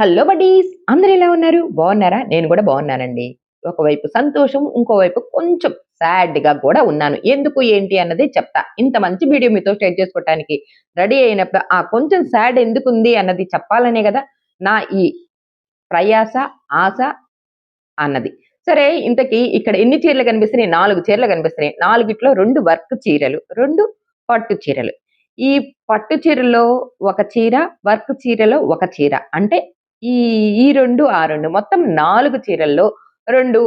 Hello buddies అందరు ఎలా ఉన్నారు? బాగున్నారా? నేను కూడా బాగున్నానండి. ఒకవైపు సంతోషం ఇంకోవైపు కొంచెం సాడ్గా కూడా ఉన్నాను. ఎందుకు ఏంటి అన్నది చెప్తా. ఇంత మంచి వీడియో మీతో షేర్ చేసుకోవటానికి రెడీ అయినప్పుడు ఆ కొంచెం సాడ్ ఎందుకు ఉంది అన్నది చెప్పాలనే కదా నా ఈ ప్రయాస ఆశ అన్నది. సరే ఇంతకీ ఇక్కడ ఎన్ని చీరలు కనిపిస్తున్నాయి? నాలుగు చీరలు కనిపిస్తున్నాయి. నాలుగిట్లో రెండు వర్క్ చీరలు రెండు పట్టు చీరలు. ఈ పట్టు చీరలో ఒక చీర వర్క్ చీరలో ఒక చీర. అంటే ఈ ఈ రెండు ఆ రెండు మొత్తం నాలుగు చీరల్లో రెండు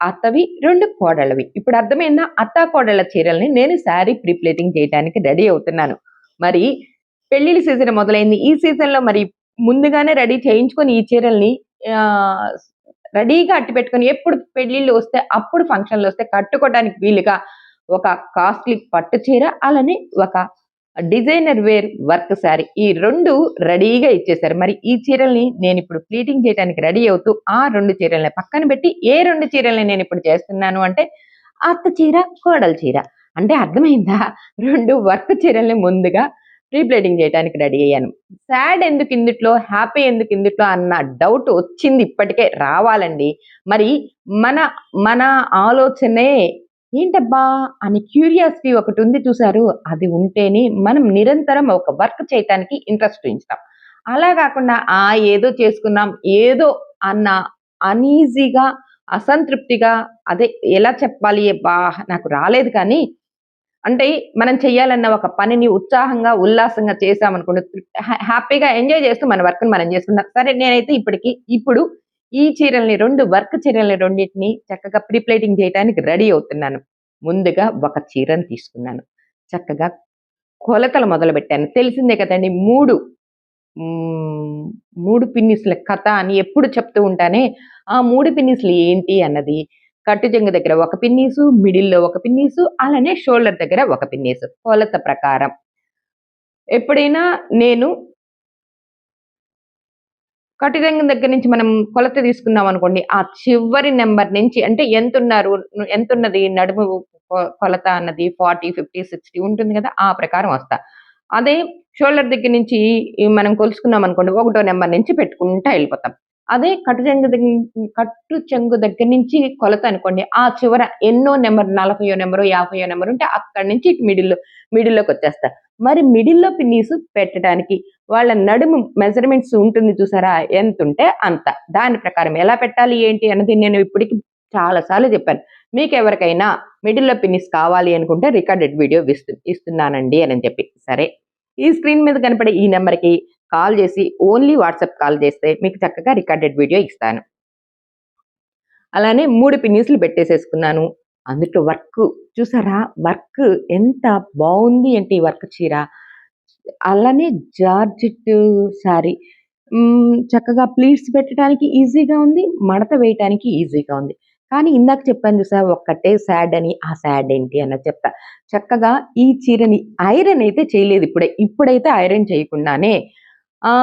అత్తవి రెండు కోడళ్ళవి. ఇప్పుడు అర్థమైందా? అత్త కోడళ్ళ చీరల్ని నేను శారీ ప్రీప్లేటింగ్ చేయడానికి రెడీ అవుతున్నాను. మరి పెళ్ళిళ్ళ సీజన్ మొదలైంది. ఈ సీజన్లో మరి ముందుగానే రెడీ చేయించుకొని ఈ చీరల్ని ఆ, రెడీగా అట్టి పెట్టుకొని ఎప్పుడు పెళ్ళిళ్ళు వస్తే అప్పుడు ఫంక్షన్లు వస్తే కట్టుకోవడానికి వీలుగా ఒక కాస్ట్లీ పట్టు చీర అలానే ఒక డిజైనర్ వేర్ వర్క్ శారీ ఈ రెండు రెడీగా ఇచ్చేశారు. మరి ఈ చీరల్ని నేను ఇప్పుడు ప్లీటింగ్ చేయడానికి రెడీ అవుతూ ఆ రెండు చీరల్ని పక్కన పెట్టి ఏ రెండు చీరల్ని నేను ఇప్పుడు చేస్తున్నాను అంటే అత్త చీర కోడల చీర. అంటే అర్థమైందా? రెండు వర్క్ చీరల్ని ముందుగా ప్రీప్లేటింగ్ చేయడానికి రెడీ అయ్యాను. సాడ్ ఎందుకు ఇందుట్లో? హ్యాపీ ఎందుకు ఇందుట్లో? అన్న డౌట్ వచ్చింది ఇప్పటికే. రావాలండి. మరి మన మన ఆలోచనే ఏంటబ్బా అని క్యూరియాసిటీ ఒకటి ఉంది చూసారు అది ఉంటేనే మనం నిరంతరం ఒక వర్క్ చేయటానికి ఇంట్రెస్ట్ చూపిస్తాం. అలా కాకుండా ఆ ఏదో చేసుకున్నాం ఏదో అన్న అనీజీగా అసంతృప్తిగా అదే ఎలా చెప్పాలి బా నాకు రాలేదు కానీ అంటే మనం చేయాలన్న ఒక పనిని ఉత్సాహంగా ఉల్లాసంగా చేసామనుకోండి హ్యా- హ్యాపీగా ఎంజాయ్ చేస్తూ మన వర్క్ని మనం చేసుకుందాం సరే నేనైతే ఇప్పటికి ఇప్పుడు ఈ చీరల్ని రెండు వర్క్ చీరల్ని రెండింటిని చక్కగా ప్రీప్లేటింగ్ చేయడానికి రెడీ అవుతున్నాను. ముందుగా ఒక చీరను తీసుకున్నాను. చక్కగా కొలతలు మొదలు పెట్టాను తెలిసిందే కదండి మూడు మూడు పిన్నిస్ల కథ అని ఎప్పుడు చెప్తూ ఉంటానే ఆ మూడు పిన్నిస్లు ఏంటి అన్నది. కట్టుజంగ దగ్గర ఒక పిన్నీసు మిడిల్లో ఒక పిన్నీసు అలానే షోల్డర్ దగ్గర ఒక పిన్నీసు. కొలత ప్రకారం. ఎప్పుడైనా నేను కటిరంగం దగ్గర నుంచి మనం కొలత తీసుకున్నాం అనుకోండి ఆ చివరి నెంబర్ నుంచి అంటే ఎంత ఉన్నారు ఎంత ఉన్నది నడుము కొ- కొలత అన్నది ఫార్టీ ఫిఫ్టీ సిక్స్టీ ఉంటుంది కదా ఆ ప్రకారం వస్తా. అదే షోల్డర్ దగ్గర నుంచి మనం కొలుసుకున్నాం అనుకోండి ఒకటో నెంబర్ నుంచి పెట్టుకుంటా వెళ్ళిపోతాం. అదే కట్టు చెంగు కట్టు చెంగు దగ్గర నుంచి కొలత అనుకోండి ఆ చివర ఎన్నో నెంబర్ నలభయో నెంబరు యాభయో నెంబర్ ఉంటే అక్కడి నుంచి ఇటు మిడిల్లో మిడిల్లోకి వచ్చేస్తా. మరి మిడిల్లో పిన్నీసు పెట్టడానికి వాళ్ళ నడుము మెజర్మెంట్స్ ఉంటుంది చూసారా? ఎంత ఉంటే అంత. దాని ప్రకారం ఎలా పెట్టాలి ఏంటి అన్నది నేను ఇప్పటికి చాలా సార్లు చెప్పాను. మీకు ఎవరికైనా మిడిల్లో పిన్నిస్ కావాలి అనుకుంటే రికార్డెడ్ వీడియో ఇస్తు ఇస్తున్నానండి అని చెప్పి. సరే. ఈ స్క్రీన్ మీద కనపడే ఈ నెంబర్కి కాల్ చేసి ఓన్లీ వాట్సాప్ కాల్ చేస్తే మీకు చక్కగా రికార్డెడ్ వీడియో ఇస్తాను. అలానే మూడు పిన్నిస్లు పెట్టేసేసుకున్నాను. అందులో వర్క్. చూసారా? వర్క్ ఎంత బాగుంది అంటే ఈ వర్క్ చీర? అలానే జార్జిట్ శారీ చక్కగా ప్లీట్స్ పెట్టడానికి ఈజీగా ఉంది మడత వేయటానికి ఈజీగా ఉంది. కానీ ఇందాక చెప్పాను చూసా ఒక్కటే సాడ్ అని ఆ సాడ్ ఏంటి అన్న చెప్తా. చక్కగా ఈ చీరని ఐరన్ అయితే చేయలేదు ఇప్పుడే ఇప్పుడైతే ఐరన్ చేయకుండానే. ఆ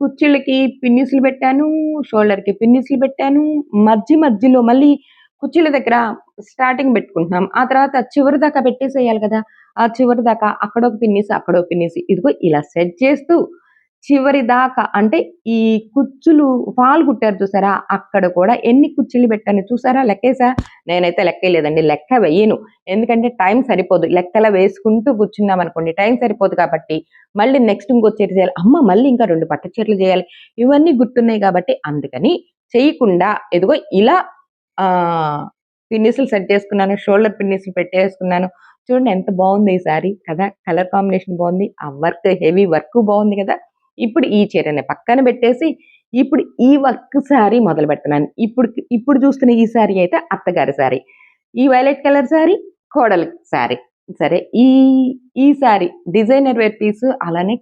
కుర్చీలకి పిన్నిసులు పెట్టాను షోల్డర్కి పిన్నిస్లు పెట్టాను మధ్య మధ్యలో మళ్ళీ కుర్చీల దగ్గర స్టార్టింగ్ పెట్టుకుంటున్నాం. ఆ తర్వాత చివరి దాకా పెట్టేసేయాలి కదా. ఆ చివరి దాకా అక్కడో పిన్నిసి అక్కడో పిన్నిసి ఇదిగో ఇలా సెట్ చేస్తూ చివరి దాకా అంటే ఈ కుచ్చులు ఫాల్ కుట్టారు చూసారా? అక్కడ కూడా ఎన్ని కుచ్చులు పెట్టాను చూసారా? లెక్కేసా? నేనైతే లెక్కలేదండి లెక్క వేయను ఎందుకంటే టైం సరిపోదు. లెక్కల వేసుకుంటూ కూర్చున్నాం అనుకోండి టైం సరిపోదు కాబట్టి మళ్ళీ నెక్స్ట్ ఇంకో చీర చేయాలి. అమ్మ మళ్ళీ ఇంకా రెండు పట్టు చీరలు చేయాలి. ఇవన్నీ గుర్తున్నాయి కాబట్టి అందుకని చేయకుండా ఎదుగో ఇలా ఆ పిన్నిసులు సెట్ చేసుకున్నాను షోల్డర్ పిన్నిసులు పెట్టేసుకున్నాను. చూడండి ఎంత బాగుంది ఈ సారీ. కదా కలర్ కాంబినేషన్ బాగుంది ఆ వర్క్ హెవీ వర్క్ బాగుంది కదా. ఇప్పుడు ఈ చీరని పక్కన పెట్టేసి ఇప్పుడు ఈ వర్క్ శారీ మొదలు పెడుతున్నాను. ఇప్పుడు ఇప్పుడు చూస్తున్న ఈ శారీ అయితే అత్తగారి శారీ ఈ వైలెట్ కలర్ శారీ కోడలి శారీ సరే ఈ ఈ శారీ డిజైనర్ వేర్ పీస్ అలానే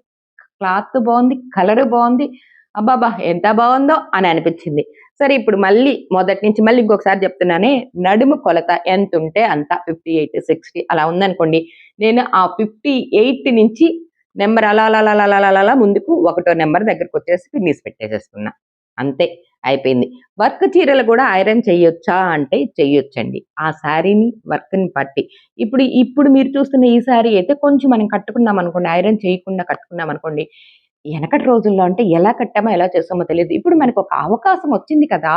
క్లాత్ బాగుంది కలర్ బాగుంది. అబ్బాబా ఎంత బాగుందో అని అనిపించింది. సరే ఇప్పుడు మళ్ళీ మొదటి నుంచి మళ్ళీ ఇంకొకసారి చెప్తున్నానే నడుము కొలత ఎంత ఉంటే అంత ఫిఫ్టీ ఎయిట్ సిక్స్టీ అలా ఉందనుకోండి నేను ఆ ఫిఫ్టీ ఎయిట్ నుంచి నెంబర్ అలా అలా అలా అలా అలా అలా ముందుకు ఒకటో నెంబర్ దగ్గరకు వచ్చేసి ఫినిష్ పెట్టేసేసుకున్నా. అంతే అయిపోయింది. వర్క్ చీరలు కూడా ఐరన్ చేయొచ్చా అంటే చెయ్యొచ్చండి ఆ శారీని వర్క్ని బట్టి. ఇప్పుడు ఇప్పుడు మీరు చూస్తున్న ఈ శారీ అయితే కొంచెం మనం కట్టుకున్నాం అనుకోండి ఐరన్ చేయకుండా కట్టుకున్నాం అనుకోండి ఎనకటి రోజుల్లో అంటే ఎలా కట్టామో, ఎలా చేసామో తెలియదు ఇప్పుడు మనకు ఒక అవకాశం వచ్చింది కదా!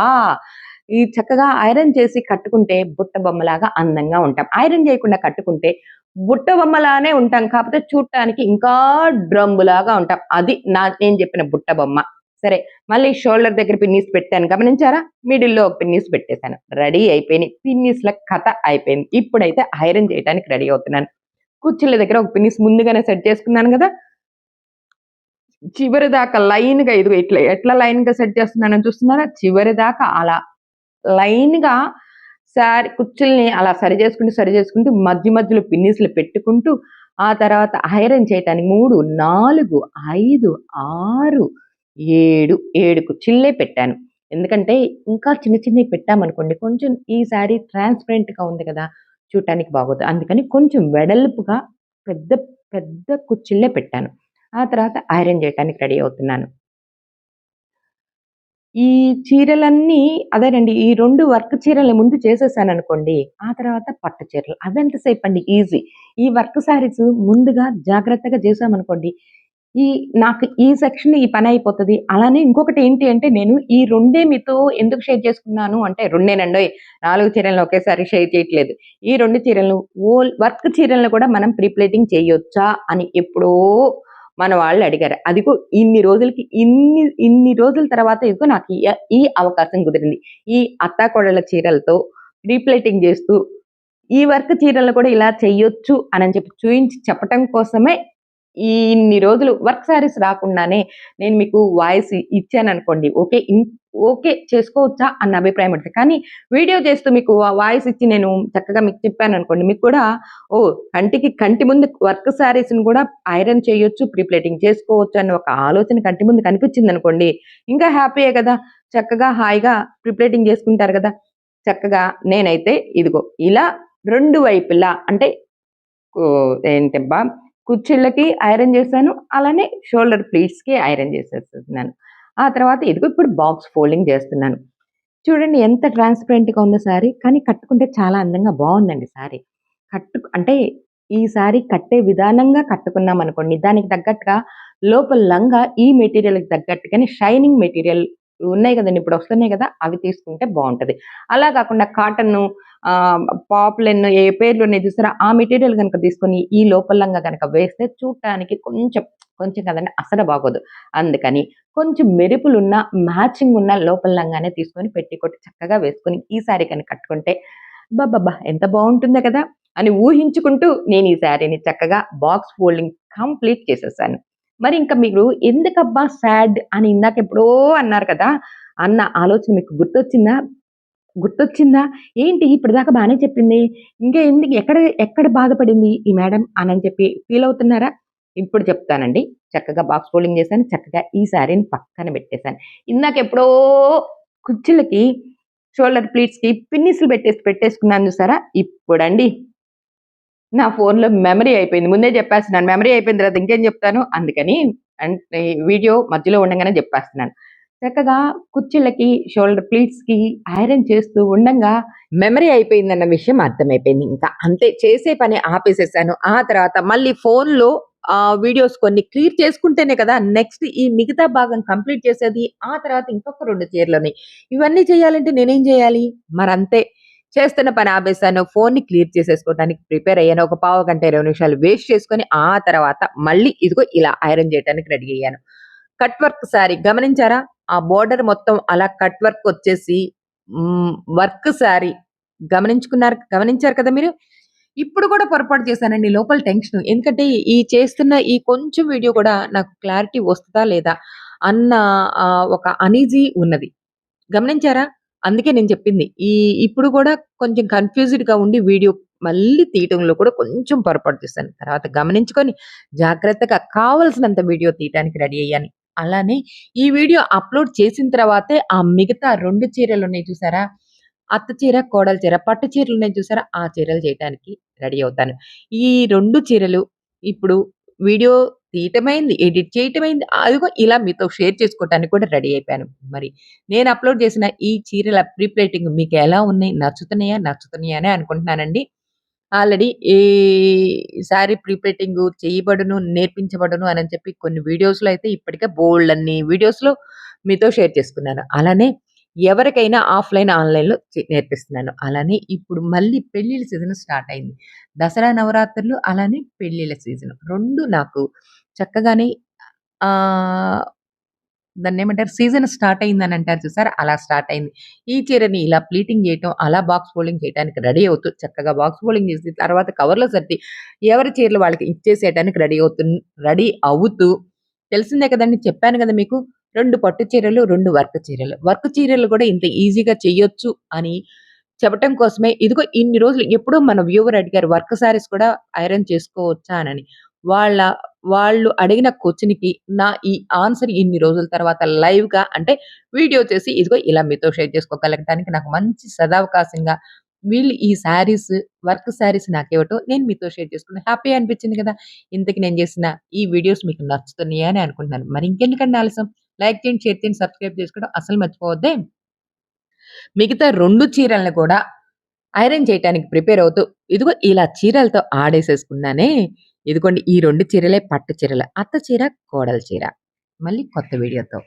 ఈ చక్కగా ఐరన్ చేసి కట్టుకుంటే బుట్ట బొమ్మలాగా అందంగా ఉంటాం. ఐరన్ చేయకుండా కట్టుకుంటే బుట్ట బొమ్మలానే ఉంటాం. కాకపోతే చూడటానికి ఇంకా డ్రమ్ములాగా ఉంటాం. అది నా నేను చెప్పిన బుట్ట బొమ్మ. సరే మళ్ళీ షోల్డర్ దగ్గర పిన్నీస్ పెట్టాను గమనించారా? మిడిల్‌లో ఒక పిన్నీస్ పెట్టేసాను. రెడీ అయిపోయినాయి. పిన్నీస్‌ల కథ అయిపోయింది. ఇప్పుడైతే ఐరన్ చేయటానికి రెడీ అవుతున్నాను. కుర్చీల దగ్గర ఒక పిన్నీస్ ముందుగానే సెట్ చేసుకున్నాను కదా చివరి దాకా లైన్‌గా ఇదిగో ఇట్లా ఎట్లా లైన్‌గా సెట్ చేస్తున్నానని చూస్తున్నారా? చివరి దాకా అలా లైన్‌గా సారీ కుచ్చుల్ని అలా సరి చేసుకుంటూ, సరి చేసుకుంటూ మధ్య మధ్యలో పిన్నిస్లు పెట్టుకుంటూ, ఆ తర్వాత ఐరన్ చేయటానికి 3, 4, 5, 6, 7, 7 కుచ్చిళ్ళే పెట్టాను. ఎందుకంటే ఇంకా చిన్న చిన్నవి పెట్టామనుకోండి కొంచెం ఈ సారీ ట్రాన్స్‌పరెంట్‌గా ఉంది కదా! చూడటానికి బాగోదు. అందుకని కొంచెం వెడల్పుగా పెద్ద పెద్ద కుచ్చిళ్ళే పెట్టాను. ఆ తర్వాత ఐరన్ చేయడానికి రెడీ అవుతున్నాను. ఈ చీరలన్నీ అదేనండి. ఈ రెండు వర్క్ చీరలు ముందు చేసేసాను అనుకోండి ఆ తర్వాత పట్టు చీరలు. అవెంత అండి ఈజీ. ఈ వర్క్ శారీస్ ముందుగా జాగ్రత్తగా చేసామనుకోండి ఈ నాకు ఈ సెక్షన్ ఈ పని అయిపోతుంది అలానే ఇంకొకటి ఏంటి అంటే నేను ఈ రెండే మీతో ఎందుకు షేర్ చేసుకున్నాను అంటే రెండేనండి నాలుగు చీరలను ఒకేసారి షేర్ చేయట్లేదు. ఈ రెండు చీరలను ఓల్ వర్క్ చీరలను కూడా మనం ప్రీప్లేటింగ్ చేయొచ్చా అని ఎప్పుడో మన వాళ్ళు అడిగారు. అదిగో ఇన్ని రోజులకి ఇన్ని ఇన్ని రోజుల తర్వాత ఇదిగో నాకు ఈ ఈ అవకాశం కుదిరింది. ఈ అత్తాకోడళ్ళ చీరలతో రీప్లేటింగ్ చేస్తూ ఈ వర్క్ చీరలు కూడా ఇలా చేయొచ్చు అని చెప్పి చూయించి చెప్పటం కోసమే ఇన్ని రోజులు వర్క్ శారీస్ రాకుండానే నేను మీకు వాయిస్ ఇచ్చాను అనుకోండి ఓకే. ఓకే. చేసుకోవచ్చా అన్న అభిప్రాయం ఉంటుంది కానీ వీడియో చేస్తూ మీకు వాయిస్ ఇచ్చి నేను చక్కగా మీకు చెప్పాను అనుకోండి మీకు కూడా ఓ కంటికి కంటి ముందు వర్క్ శారీస్‌ని కూడా ఐరన్ చేయొచ్చు, ప్రీప్లేటింగ్ చేసుకోవచ్చు అన్న ఒక ఆలోచన కంటి ముందు కనిపించిందనుకోండి. ఇంకా హ్యాపీయే కదా! చక్కగా హాయిగా ప్రీ చేసుకుంటారు కదా! చక్కగా నేనైతే ఇదిగో ఇలా రెండు వైపులా అంటే ఏంటబ్బా! కుర్చీలకి ఐరన్ చేశాను. అలానే షోల్డర్ ప్లీట్స్‌కి ఐరన్ చేసేస్తున్నాను. ఆ తర్వాత ఇదిగో ఇప్పుడు బాక్స్ ఫోల్డింగ్ చేస్తున్నాను. చూడండి ఎంత ట్రాన్స్‌పరెంట్‌గా ఉందో సారీ. కానీ కట్టుకుంటే చాలా అందంగా బాగుందండి సారీ. కట్టు అంటే ఈ సారీ కట్టే విధానంగా కట్టుకున్నాం అనుకోండి దానికి తగ్గట్టుగా లోపల లంగా ఈ మెటీరియల్‌కి తగ్గట్టుగానే షైనింగ్ మెటీరియల్ ఉన్నాయి కదండి ఇప్పుడు వస్తున్నాయి కదా! అవి తీసుకుంటే బాగుంటుంది అలా కాకుండా కాటన్ను పాపులెన్ పాప్లెన్ ఏ పేర్లు ఉన్నాయి చూసారా? ఆ మెటీరియల్ కనుక తీసుకొని ఈ లోపలంగా కనుక వేస్తే చూడటానికి కొంచెం కొంచెం కదండీ! అసలు బాగోదు. అందుకని కొంచెం మెరుపులు ఉన్న మ్యాచింగ్ ఉన్న లోపలంగానే తీసుకొని పెట్టి కొట్టి చక్కగా వేసుకొని ఈ సారీ కనుక కట్టుకుంటే అబ్బబ్బబ్బా! ఎంత బాగుంటుందో కదా! అని ఊహించుకుంటూ నేను ఈ శారీని చక్కగా బాక్స్ ఫోల్డింగ్ కంప్లీట్ చేసేసాను. మరి ఇంకా మీరు ఎందుకబ్బా సాడ్ అని ఇందాక ఎప్పుడో అన్నారు కదా! అన్న ఆలోచన మీకు గుర్తొచ్చిందా? గుర్తొచ్చిందా? ఏంటి ఇప్పటిదాకా బాగానే చెప్పింది. ఇంకా ఎందుకు ఎక్కడ ఎక్కడ బాధపడింది ఈ మేడం అని చెప్పి ఫీల్ అవుతున్నారా? ఇప్పుడు చెప్తానండి. చక్కగా బాక్స్ ఫోల్డింగ్ చేశాను. చక్కగా ఈ సారీని పక్కన పెట్టేసాను. ఇందాక ఎప్పుడో కుర్చీలకి షోల్డర్ ప్లీట్స్‌కి పిన్నిస్లు పెట్టేసి పెట్టేసుకున్నాను చూసారా? ఇప్పుడండి నా ఫోన్‌లో మెమరీ అయిపోయింది. ముందే చెప్పేస్తున్నాను. మెమరీ అయిపోయిన తర్వాత ఇంకేం చెప్తాను. అందుకని అంటే వీడియో మధ్యలో ఉండంగానే చెప్పేస్తున్నాను. చక్కగా కుర్చీలకి షోల్డర్ ప్లీట్స్‌కి ఐరన్ చేస్తూ ఉండగా మెమరీ అయిపోయిందన్న విషయం అర్థమైపోయింది. ఇంకా అంతే చేసే పని ఆపేసేసాను. ఆ తర్వాత మళ్ళీ ఫోన్‌లో ఆ వీడియోస్ కొన్ని క్లియర్ చేసుకుంటేనే కదా! నెక్స్ట్ ఈ మిగతా భాగం కంప్లీట్ చేసేది. ఆ తర్వాత ఇంకొక 2 చీరలున్నాయి. ఇవన్నీ చేయాలంటే నేనేం చేయాలి? మరంతే. చేస్తున్న పని ఆపేసాను. ఫోన్‌ని క్లియర్ చేసేసుకోవడానికి ప్రిపేర్ అయ్యాను. ఒక పావు గంట ఇరవై నిమిషాలు వేస్ట్ చేసుకొని ఆ తర్వాత మళ్ళీ ఇదిగో ఇలా ఐరన్ చేయడానికి రెడీ అయ్యాను. కట్ వర్క్ సారీ గమనించారా? ఆ బోర్డర్ మొత్తం అలా కట్ వర్క్ వచ్చేసి వర్క్ సారీ గమనించుకున్నారు గమనించారు కదా మీరు? ఇప్పుడు కూడా పొరపాటు చేశానండి. లోపల టెన్షన్. ఎందుకంటే ఈ చేస్తున్న ఈ కొంచెం వీడియో కూడా నాకు క్లారిటీ వస్తుందా లేదా అన్న ఒక అనీజీ ఉన్నది. గమనించారా? అందుకే నేను చెప్పింది. ఈ ఇప్పుడు కూడా కొంచెం కన్‌ఫ్యూజ్డ్‌గా ఉండి వీడియో మళ్ళీ తీయటంలో కూడా కొంచెం పొరపాటు చేశాను. తర్వాత గమనించుకొని జాగ్రత్తగా కావాల్సినంత వీడియో తీయటానికి రెడీ అయ్యాను. అలానే ఈ వీడియో అప్‌లోడ్ చేసిన తర్వాతే ఆ మిగతా రెండు చీరలు ఉన్నాయి చూసారా? అత్త చీర, కోడల చీర, పట్టు చీరలు ఉన్నాయి చూసారా? ఆ చీరలు చేయటానికి రెడీ అవుతాను. ఈ రెండు చీరలు ఇప్పుడు వీడియో తీయటమైంది, ఎడిట్ చేయటమైంది. అదిగో ఇలా మీతో షేర్ చేసుకోవటానికి కూడా రెడీ అయిపోయాను. మరి నేను అప్‌లోడ్ చేసిన ఈ చీరల ప్రీప్లేటింగ్ మీకు ఎలా ఉన్నాయి? నచ్చుతున్నాయా? నచ్చుతున్నాయనే అనుకుంటున్నానండి. ఆల్రెడీ ఈ శారీ ప్రీపేటింగ్ చేయబడును, నేర్పించబడును అని చెప్పి కొన్ని వీడియోస్‌లో అయితే ఇప్పటికే బోల్డ్ అన్ని వీడియోస్‌లో మీతో షేర్ చేసుకున్నాను. అలానే ఎవరికైనా ఆఫ్‌లైన్, ఆన్‌లైన్‌లో నేర్పిస్తున్నాను. అలానే ఇప్పుడు మళ్ళీ పెళ్ళిళ్ళ సీజన్ స్టార్ట్ అయింది. దసరా నవరాత్రులు అలానే పెళ్ళిళ్ళ సీజన్ రెండు నాకు చక్కగానే దాన్ని ఏమంటారు సీజన్ స్టార్ట్ అయిందని అంటారు చూసారా? అలా స్టార్ట్ అయింది. ఈ చీరని ఇలా ప్లీటింగ్ చేయటం, అలా బాక్స్ ఫోల్డింగ్ చేయడానికి రెడీ అవుతూ చక్కగా బాక్స్ ఫోల్డింగ్ చేసి తర్వాత కవర్‌లో సర్ది ఎవరి చీరలు వాళ్ళకి ఇచ్చేసేయటానికి రెడీ అవుతున్ రెడీ అవుతూ తెలిసిందే కదండి చెప్పాను కదా మీకు రెండు పట్టు చీరలు, రెండు వర్క్ చీరలు. వర్క్ చీరలు కూడా ఇంత ఈజీగా చెయ్యొచ్చు అని చెప్పటం కోసమే ఇదిగో ఇన్ని రోజులు ఎప్పుడూ మన వ్యూవర్ అడిగారు వర్క్ శారీస్ కూడా ఐరన్ చేసుకోవచ్చా అని వాళ్ళ వాళ్ళు అడిగిన క్వశ్చన్కి నా ఈ ఆన్సర్ ఇన్ని రోజుల తర్వాత లైవ్‌గా అంటే వీడియో చేసి ఇదిగో ఇలా మీతో షేర్ చేసుకోగలగడానికి నాకు మంచి సదావకాశంగా వీళ్ళు ఈ శారీస్, వర్క్ శారీస్ నాకివ్వటం నేను మీతో షేర్ చేసుకున్నా. హ్యాపీ అనిపించింది కదా! ఇంతకి నేను చేసిన ఈ వీడియోస్ మీకు నచ్చుతున్నాయి అని అనుకుంటున్నాను. మరి ఇంకెందుకండి ఆలస్యం లైక్ చేయండి, షేర్ చేయండి, సబ్స్క్రైబ్ చేసుకోవడం అసలు మర్చిపోవద్దే. మిగతా రెండు చీరలను కూడా ఐరన్ చేయటానికి ప్రిపేర్ అవుతూ ఇదిగో ఇలా చీరలతో ఆడేసేసుకున్నానే. ఇదిగోండి ఈ రెండు చీరలే పట్టు చీరలు. అత్త చీర, కోడల చీర. మళ్ళీ కొత్త వీడియోతో.